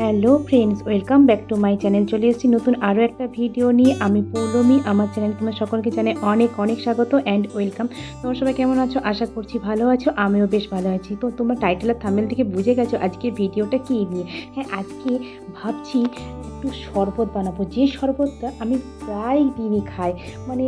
Hello friends, welcome back to my channel. চলে এসেছি নতুন আরও একটা ভিডিও নিয়ে। আমি পৌলমি, আমার চ্যানেল তোমার সকলকে জানাই অনেক অনেক স্বাগত অ্যান্ড ওয়েলকাম। তোমরা সবাই কেমন আছো? আশা করছি ভালো আছো, আমিও বেশ ভালো আছি। তো তোমরা টাইটেল আর থামেল থেকে বুঝে গেছো আজকে ভিডিওটা কী নিয়ে? হ্যাঁ আজকে ভাবছি একটু শরবত বানাবো। যে শরবতটা আমি প্রায় দিনই খাই। মানে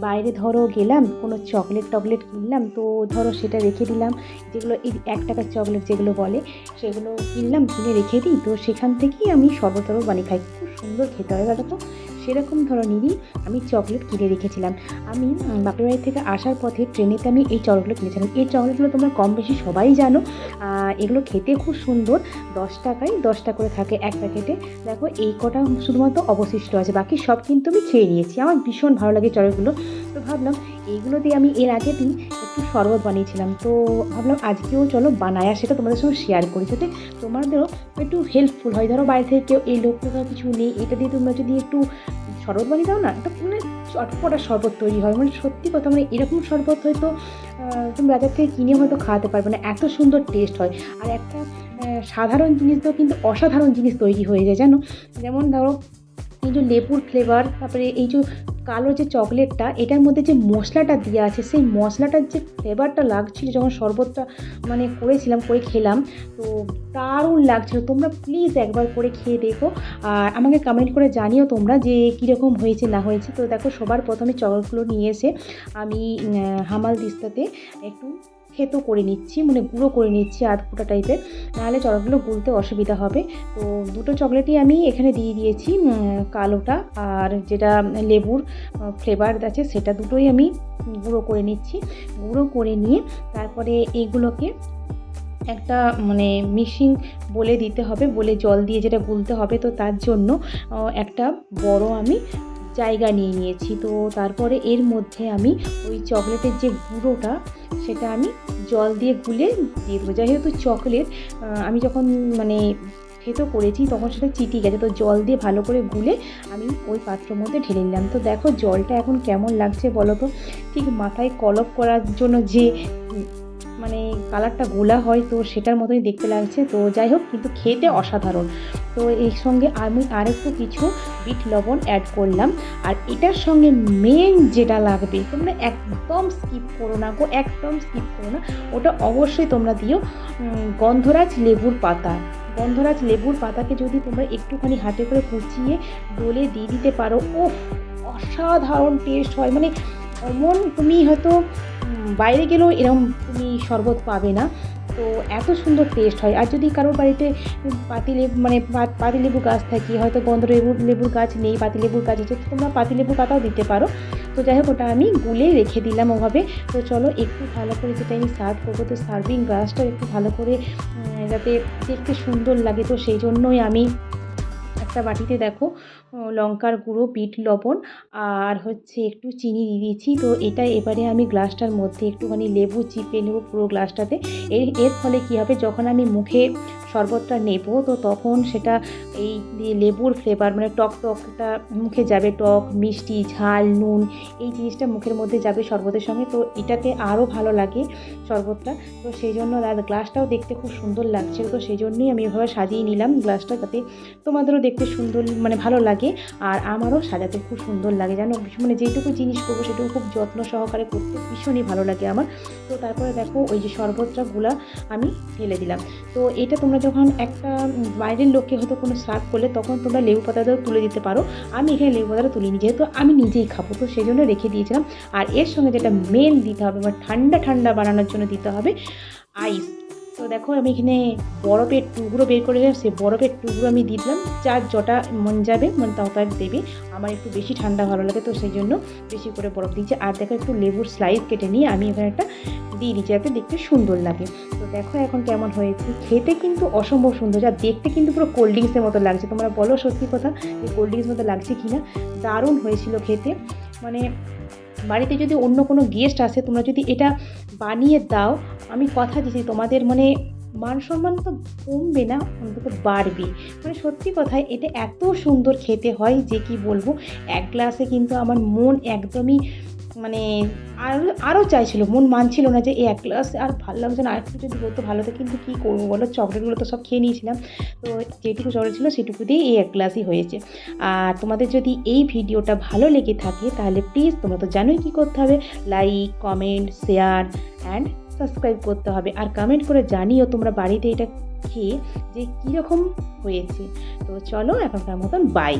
বাইরে ধরো গেলাম, কোনো চকলেট টকলেট কিনলাম, তো ধরো সেটা রেখে দিলাম, যেগুলো এই এক টাকার চকলেট যেগুলো বলে, সেগুলো কিনলাম, কিনে রেখে দিই, তো সেখান থেকেই আমি সর্বতর বানিয়ে খাই। খুব সুন্দর খেতে হয়, বলো তো। সেরকম ধরনেরই আমি চকলেট কিনে রেখেছিলাম। আমি বাপের বাড়ি থেকে আসার পথে ট্রেনেতে আমি এই চকলেটগুলো কিনেছিলাম। এই চকলেটগুলো তোমরা কম বেশি সবাই জানো। এগুলো খেতে খুব সুন্দর। দশ টাকায় দশটা করে থাকে এক প্যাকেটে। দেখো, এই কটা শুধুমাত্র অবশিষ্ট আছে। বাকি সব কিন্তু আমি খেয়ে নিয়েছি। আমার ভীষণ ভালো লাগে চকলেটগুলো। তো ভাবলাম, এইগুলো দিয়ে আমি এর আগের দিন শরবত বানিয়েছিলাম। তো ভাবলাম আজকেও চলো বানায় সেটা তোমাদের সঙ্গে শেয়ার করি। যাতে তোমাদেরও একটু হেল্পফুল হয়। ধরো বাইরে থেকে কেউ এই লোক টোকা কিছু নেই, এটা দিয়ে তোমরা যদি একটু শরবত বানিয়ে দাও না, একটা মানে চটপটা শরবত তৈরি হয়। মানে সত্যি কথা মানে এরকম শরবত হয়তো তুমি বাজার থেকে কিনে হয়তো খাওয়াতে পারবে না। এত সুন্দর টেস্ট হয়। আর একটা সাধারণ জিনিস তো কিন্তু অসাধারণ জিনিস তৈরি হয়ে যায়, জানো? যেমন ধরো এই যে লেবুর ফ্লেভার তারপরে এই যে কালো যে চকলেটটা এটার মধ্যে যে মশলাটা দেওয়া আছে, সেই মশলাটার যে ফ্লেভারটা লাগছিল যখন শরবতটা মানে করেছিলাম, করে খেলাম, তো দারুণ লাগছিল। তোমরা প্লিজ একবার করে খেয়ে দেখো। আর আমাকে কমেন্ট করে জানিও তোমরা যে কীরকম হয়েছে, না হয়েছে। তো দেখো, সবার প্রথমে চকলেটগুলো নিয়ে এসে আমি হামাল দিস্তাতে একটু থেতো করে নিচ্ছি মানে গুঁড়ো করে নিচ্ছি আধ ফুটা টাইপের, নাহলে চকলেটগুলো গুলতে অসুবিধা হবে। তো দুটো চকলেটই আমি এখানে দিয়ে দিয়েছি কালোটা আর যেটা লেবুর ফ্লেভার আছে সেটা দুটোই আমি গুঁড়ো করে নিচ্ছি। গুঁড়ো করে নিয়ে তারপরে এইগুলোকে একটা মানে মিক্সিং বলে দিতে হবে, বলে জল দিয়ে যেটা গুলতে হবে তো তার জন্য একটা বড় আমি জায়গা নিয়ে নিয়েছি। তো তারপরে এর মধ্যে আমি ওই চকলেটের যে গুঁড়োটা, সেটা আমি জল দিয়ে গুলে দিয়ে দেবো। যেহেতু চকলেট আমি যখন মানে থেতো করেছি, তখন সেটা চিটি গেছে। তো জল দিয়ে ভালো করে গুলে আমি ওই পাত্রের মধ্যে ঢেলে নিলাম। তো দেখো জলটা এখন কেমন লাগছে বলো তো? ঠিক মাথায় কলপ করার জন্য যে মানে কালারটা গোলা হয়, তো সেটার মতোই দেখতে লাগছে। তো যাই হোক, কিন্তু খেতে অসাধারণ। তো এর সঙ্গে আমি আরেকটু কিছু বিট লবণ অ্যাড করলাম। আর এটার সঙ্গে মেন যেটা লাগবে, তোমরা একদম স্কিপ করো না গো, একদম স্কিপ করো না। ওটা অবশ্যই তোমরা দিও গন্ধরাজ লেবুর পাতা। গন্ধরাজ লেবুর পাতাকে যদি তোমরা একটুখানি হাতে করে কুচিয়ে ডলে দিয়ে দিতে পারো ও অসাধারণ টেস্ট হয়। মানে এমন তুমি হয়তো বাইরে গেলেও এরকম তুমি শরবত পাবে না। তো এত সুন্দর টেস্ট হয়। আর যদি কারোর বাড়িতে পাতিলেবু মানে পাতিলেবু গাছ থাকে, হয়তো গন্ধ লেবুর গাছ নেই পাতিলেবুর গাছ আছে, তো তোমরা পাতিলেবু পাতাও দিতে পারো। তো যাই হোক, ওটা আমি গুলে রেখে দিলাম ওভাবে। তো চলো একটু ভালো করে যেটা আমি সার্ভ করব, তো সার্ভিং গ্লাসটা একটু ভালো করে যাতে দেখতে সুন্দর লাগে। তো সেই জন্যই আমি একটা বাটিতে দেখো লঙ্কার গুঁড়ো, বিট, লবণ আর হচ্ছে একটু চিনি দিয়ে দিয়েছি। তো এটা এবারে আমি গ্লাসটার মধ্যে একটুখানি লেবু চিপে নেব পুরো গ্লাসটাতে। এর এর ফলে কী হবে, যখন আমি মুখে শরবতটা নেব, তো তখন সেটা এই লেবুর ফ্লেভার মানে টক টকটা মুখে যাবে, টক, মিষ্টি, ঝাল, নুন, এই জিনিসটা মুখের মধ্যে যাবে শরবতের সঙ্গে, তো এটাতে আরও ভালো লাগে শরবতটা। তো সেই জন্য গ্লাসটাও দেখতে খুব সুন্দর লাগছে, তো সেই জন্যই আমি এভাবে সাজিয়ে নিলাম গ্লাসটা যাতে তোমাদেরও দেখতে সুন্দর মানে ভালো লাগে আর আমারও সাজাতে খুব সুন্দর লাগে ভীষণ- মানে যেটুকু জিনিস করব সেটুকু খুব যত্ন সহকারে করতে ভীষণই ভালো লাগে আমার। তো তারপরে দেখো ওই যে শরবতটা গুলা আমি ঢেলে দিলাম। তো এটা তোমরা যখন একটা বাইরের লোককে হয়তো কোনো সার্ভ করলে তখন তোমরা লেবু পাতাটাও তুলে দিতে পারো। আমি এখানে লেবু পাতাটা তুলিনি, যেহেতু আমি নিজেই খাব, তো সেই জন্য রেখে দিয়েছিলাম। আর এর সঙ্গে যেটা মেন দিতে হবে বা ঠান্ডা ঠান্ডা বানানোর জন্য দিতে হবে আইস তো দেখো আমি এখানে বরফের টুকরো বের করে সেই বরফের টুকরো আমি দিয়ে দিলাম যার যটা মন যাবে মানে তাও তার দেবে। আমার একটু বেশি ঠান্ডা ভালো লাগে তো সেই জন্য বেশি করে বরফ দিয়েছি। আর দেখো একটু লেবুর স্লাইস কেটে নিয়ে আমি এখানে একটা দিয়ে দিচ্ছি যাতে দেখতে সুন্দর লাগে। তো দেখো এখন কেমন হয়েছে। খেতে কিন্তু অসম্ভব সুন্দর আর দেখতে কিন্তু পুরো কোল্ড ড্রিঙ্কসের মতো লাগছে। তোমরা বলো সত্যি কথা যে কোল্ড ড্রিঙ্কস মতো লাগছে কি না দারুণ হয়েছিল খেতে। মানে বাড়িতে যদি অন্য কোনো গেস্ট আসে, তোমরা যদি এটা বানিয়ে দাও, আমি কথা দিচ্ছি তোমাদের মানে মান সম্মান তো কমবে না, অন্তত বাড়বে। মানে সত্যি কথা এটা এত সুন্দর খেতে হয় যে কি বলব, এক গ্লাসে কিন্তু আমার মন একদমই মানে আর আরও চাইছিল, মন মানছিল না যে এই এক গ্লাস আর ভালো লাগছে না, আরেকটু যদি হতো ভালো হতো কিন্তু কী করব বলো? চকলেটগুলো তো সব খেয়ে নিয়েছিলাম। তো যেটুকু চকলেট ছিল, সেটুকু দিয়ে এই এক গ্লাসই হয়েছে। আর তোমাদের যদি এই ভিডিওটা ভালো লেগে থাকে, তাহলে প্লিজ তোমরা তো জানোই কী করতে হবে। Like comment share and subscribe করতে হবে। আর কমেন্ট করে জানিও তোমরা বাড়িতে এটা খেয়ে যে কীরকম হয়েছে। তো চলো এখনকার মতন বাই